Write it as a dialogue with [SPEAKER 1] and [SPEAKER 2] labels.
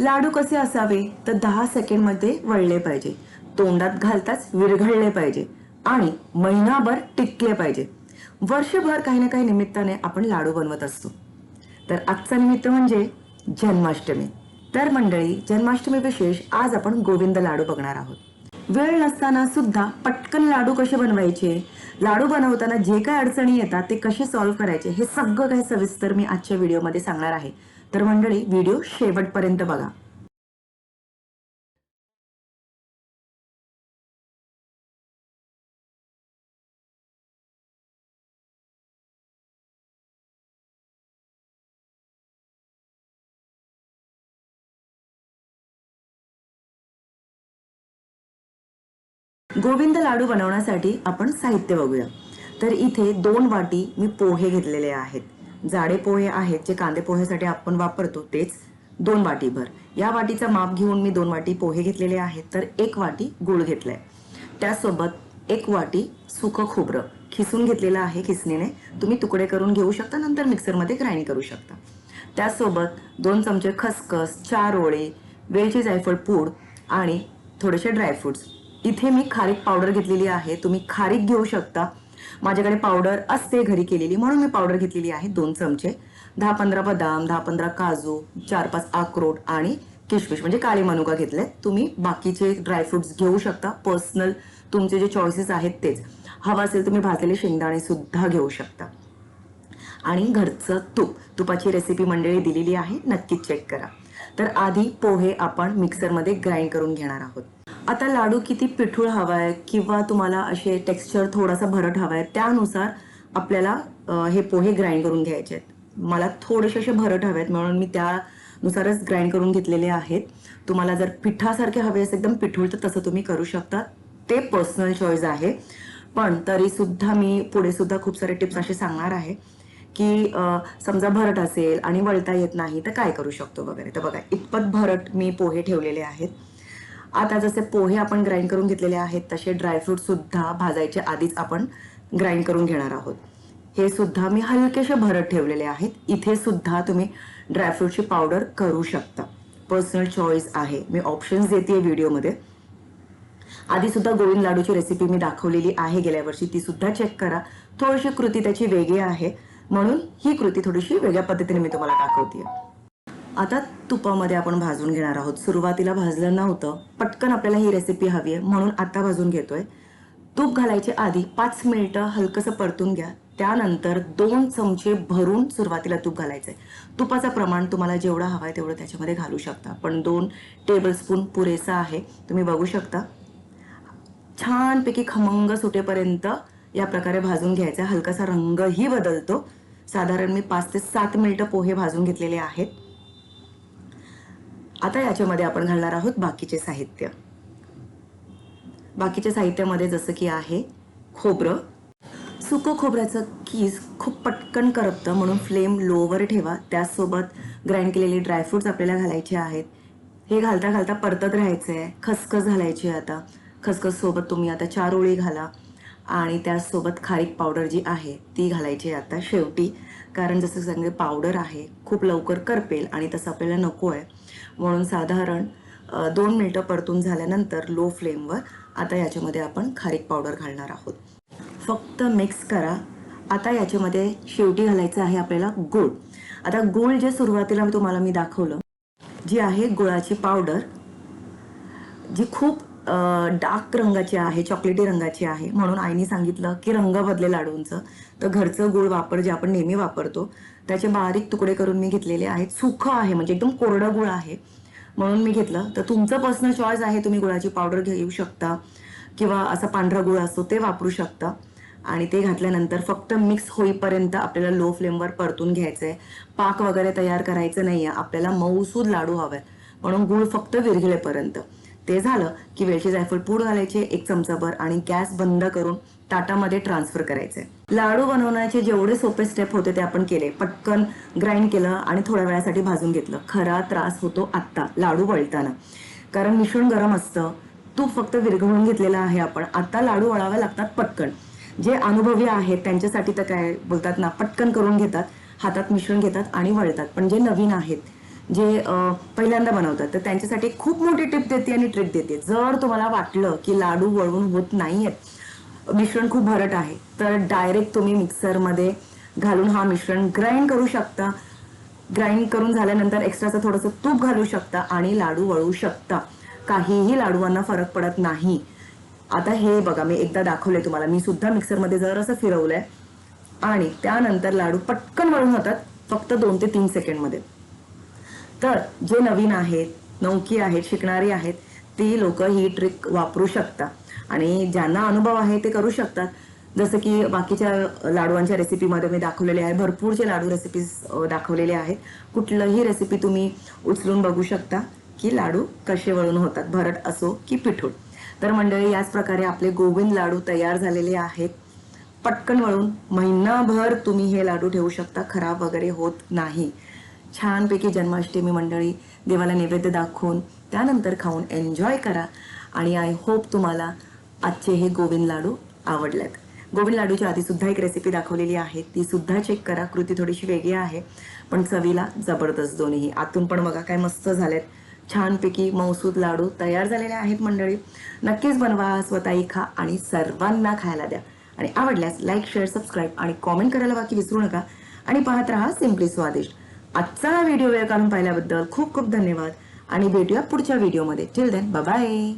[SPEAKER 1] लाडू कसे असावे? तर दहा सेकंडमध्ये वळले पाहिजे. तोंडात घालताच विरघळले पाहिजे. आणि महिनाभर टिकले पाहिजे. वर्षभर काही ना काही निमित्ताने आपण लाडू बनवत असतो. तर आजचा निमित्त म्हणजे जन्माष्टमी. तर मंडळी जन्माष्टमी विशेष आज आपण गोविंद लाडू बघणार आहोत. वेळ नसताना सुद्धा पटकन लाडू कसे बनवायचे? लाडू बनवताना जे काय अडचणी येतात ते कसे सॉल्व्ह करायचे? हे सगळं काही सविस्तर मी आजच्या व्हिडिओमध्ये सांगणार आहे. तर मंडळी व्हिडिओ शेवटपर्यंत बघा. गोविंद लाडू बनवण्यासाठी आपण साहित्य बघूया. तर इथे दोन वाटी मी पोहे घेतलेले आहेत. जाडे पोहे आहेत जे कांदे पोहेसाठी आपण वापरतो तेच दोन वाटीभर. या वाटीचा माप घेऊन मी दोन वाटी पोहे घेतलेले आहेत तर एक वाटी गुळ घेतलाय. त्यासोबत एक वाटी सुकं खोबरं खिसून घेतलेलं आहे खिसणीने. तुम्ही तुकडे करून घेऊ शकता नंतर मिक्सरमध्ये ग्राइंड करू शकता. त्यासोबत दोन चमचे खसखस चार ओळे वेलची जायफळ पूड आणि थोडेसे ड्रायफ्रुट्स इथे मी खारीक पावडर घेतलेली आहे तुम्ही खारीक घेऊ शकता. माझ्याकडे पावडर असते घरी केलेली म्हणून मी पावडर घेतलेली आहे. दोन चमचे. दहा पंधरा बदाम दहा पंधरा काजू चार पाच अक्रोट आणि किशमिश म्हणजे काळे मनुका घेतले. तुम्ही बाकीचे ड्रायफ्रुट्स घेऊ शकता. पर्सनल तुमचे जे चॉईसेस आहेत तेच. हवं असेल तुम्ही भाजलेले शेंगदाणे सुद्धा घेऊ शकता. आणि घरचं तूप. तुपाची रेसिपी मंडळी दिलेली आहे. नक्कीच चेक करा. तर आधी पोहे आपण मिक्सरमध्ये ग्राइंड करून घेणार आहोत. आता लाडू किती पिठूळ हवा आहे किंवा तुम्हाला असे टेक्स्चर थोडासा भरट हवा आहे त्यानुसार आपल्याला हे पोहे ग्राइंड करून घ्यायचे आहेत. मला थोडेसे असे भरट हवे आहेत म्हणून मी त्यानुसारच ग्राइंड करून घेतलेले आहेत. तुम्हाला जर पिठासारखे हवे असेल एकदम पिठूळ तर तसं तुम्ही करू शकता. ते पर्सनल चॉईस आहे. पण तरी सुद्धा मी पुढे सुद्धा खूप सारे टिप्स असे सांगणार आहे की समजा भरट असेल आणि वळता येत नाही तर काय करू शकतो वगैरे. तर बघा इतपत भरट मी पोहे ठेवलेले आहेत. आता जसे पोहे आपण ग्राइंड करून घेतलेले आहेत तसे ड्रायफ्रूट सुद्धा भाजायच्या आधीच आपण ग्राइंड करून घेणार आहोत. हे सुद्धा मी हलकेसे भरत ठेवलेले आहेत. इथे सुद्धा तुम्ही ड्रायफ्रूटची पावडर करू शकता. पर्सनल चॉईस आहे. मी ऑप्शन्स देते व्हिडिओमध्ये. आधी सुद्धा गोविंद लाडूची रेसिपी मी दाखवलेली आहे. गेल्या वर्षी ती सुद्धा चेक करा. थोडीशी कृती त्याची वेगळी आहे. म्हणून ही कृती थोडीशी वेगळ्या पद्धतीने मी तुम्हाला दाखवते आता तुपामध्ये आपण भाजून घेणार आहोत. सुरुवातीला भाजलं नव्हतं. पटकन आपल्याला ही रेसिपी हवी आहे. म्हणून आता भाजून घेतोय. तूप घालायचे आधी पाच मिनिटं हलकंसं परतून घ्या. त्यानंतर दोन चमचे भरून सुरुवातीला तूप घालायचं आहे तुपाचं प्रमाण तुम्हाला जेवढं हवं आहे तेवढं त्याच्यामध्ये घालू शकता. पण दोन टेबलस्पून पुरेसा आहे. तुम्ही बघू शकता. छानपैकी खमंग सुटेपर्यंत या प्रकारे भाजून घ्यायचा. हलकासा रंगही बदलतो. साधारण मी पाच ते सात मिनिटं पोहे भाजून घेतलेले आहेत. आता याच्यामध्ये आपण घालणार आहोत बाकीचे साहित्य. बाकीच्या साहित्यामध्ये जसं की आहे खोबरं. सुकं खोबऱ्याचं कीस खूप पटकन करपतं म्हणून फ्लेम लोवर ठेवा. त्याचसोबत ग्राइंड केलेले ड्रायफ्रूट्स आपल्याला घालायचे आहेत. हे घालता घालता परतत राहायचं आहे खसखस घालायची आहे आता. खसखस सोबत तुम्ही आता चार ओळी घाला. आणि त्यासोबत खारीक पावडर जी आहे ती घालायची आता शेवटी. कारण जसं सांगितलं पावडर आहे खूप लवकर करपेल आणि तसं आपल्याला नको आहे म्हणून साधारण दोन मिनटं परतून झाल्यानंतर लो फ्लेमवर आता याच्यामध्ये आपण खारीक पावडर घालणार आहोत. फक्त मिक्स करा. आता याच्यामध्ये शेवटी घालायचं आहे आपल्याला गुळ. आता गुळ जे सुरुवातीला तुम्हाला मी दाखवलं जी आहे गुळाची पावडर जी खूप डार्क रंगाची आहे चॉकलेटी रंगाची आहे. म्हणून आईने सांगितलं की रंग बदले लाडूंचं. तर घरचं गुळ वापर जे आपण नेहमी वापरतो त्याचे बारीक तुकडे करून मी घेतलेले आहेत. सुखं आहे म्हणजे एकदम कोरडं गुळ आहे. म्हणून मी घेतलं. तर तुमचं पर्सनल चॉईस आहे तुम्ही गुळाची पावडर घेऊ शकता किंवा असा पांढरा गुळ असतो ते वापरू शकता. आणि ते घातल्यानंतर फक्त मिक्स होईपर्यंत आपल्याला लो फ्लेमवर परतून घ्यायचं आहे पाक वगैरे तयार करायचं नाही आहे आपल्याला मऊसूद लाडू हवाय म्हणून गुळ फक्त विरघळेपर्यंत. ते झालं की वेलची जायफळ पूड घालायचे एक चमचाभर आणि गॅस बंद करून ताटामध्ये ट्रान्सफर करायचे. लाडू बनवण्याचे जेवढे सोपे स्टेप होते ते आपण केले. पटकन ग्राइंड केलं आणि थोड्या वेळासाठी भाजून घेतलं. खरा त्रास होतो आत्ता लाडू वळताना. कारण मिश्रण गरम असतं. तूप फक्त विरघळून घेतलेलं आहे आपण. आता लाडू वळावे लागतात पटकन. जे अनुभवी आहेत त्यांच्यासाठी तर काय बोलतात ना पटकन करून घेतात हातात मिश्रण घेतात आणि वळतात. पण जे नवीन आहेत जे पहिल्यांदा बनवतात तर त्यांच्यासाठी खूप मोठी टिप देते आणि ट्रिक देते. जर तुम्हाला वाटलं की लाडू वळून होत नाहीयेत मिश्रण खूप भरट आहे तर डायरेक्ट तुम्ही मिक्सरमध्ये घालून हा मिश्रण ग्राइंड करू शकता. ग्राइंड करून झाल्यानंतर एक्स्ट्राचं थोडंसं तूप घालू शकता आणि लाडू वळू शकता. काहीही लाडूंना फरक पडत नाही. आता हे बघा मी एकदा दाखवले तुम्हाला. मी सुद्धा मिक्सरमध्ये जर असं फिरवलंय. आणि त्यानंतर लाडू पटकन वळून होतात फक्त दोन ते तीन सेकंडमध्ये. तर जे नवीन आहेत नौकी आहेत शिकणारी आहेत ती लोक ही ट्रिक वापरू शकतात. आणि ज्यांना अनुभव आहे ते करू शकतात. जसं की बाकीच्या लाडूंच्या रेसिपीमध्ये मी दाखवलेले आहे. भरपूरचे लाडू रेसिपीज दाखवलेले आहेत. कुठलंही रेसिपी तुम्ही उचलून बघू शकता की लाडू कसे वळून होतात भरट असो की पिठूळ. तर मंडळी याच प्रकारे आपले गोविंद लाडू तयार झालेले आहेत. पटकन वळून महिनाभर तुम्ही हे लाडू ठेवू शकता. खराब वगैरे होत नाही. छानपैकी जन्माष्टमी मंडळी देवाला नैवेद्य दाखवून त्यानंतर खाऊन एन्जॉय करा. आणि आय होप तुम्हाला आजचे हे गोविंद लाडू आवडलेत. गोविंद लाडूच्या आधी सुद्धा एक रेसिपी दाखवलेली आहे. ती सुद्धा चेक करा. कृती थोडीशी वेगळी आहे. पण चवीला जबरदस्त दोन्ही आतून पण बघा काय मस्त झालेत. छानपैकी मौसूद लाडू तयार झालेले आहेत मंडळी. नक्कीच बनवा स्वतःही खा आणि सर्वांना खायला द्या. आणि आवडल्यास लाईक शेअर सबस्क्राईब आणि कॉमेंट करायला बाकी विसरू नका. आणि पाहत राहा सिम्पली स्वादिष्ट आजचा हा व्हिडिओ वेळ काढून पाहिल्याबद्दल खूप खूप धन्यवाद. आणि भेटूया पुढच्या व्हिडिओमध्ये टिल देन बाय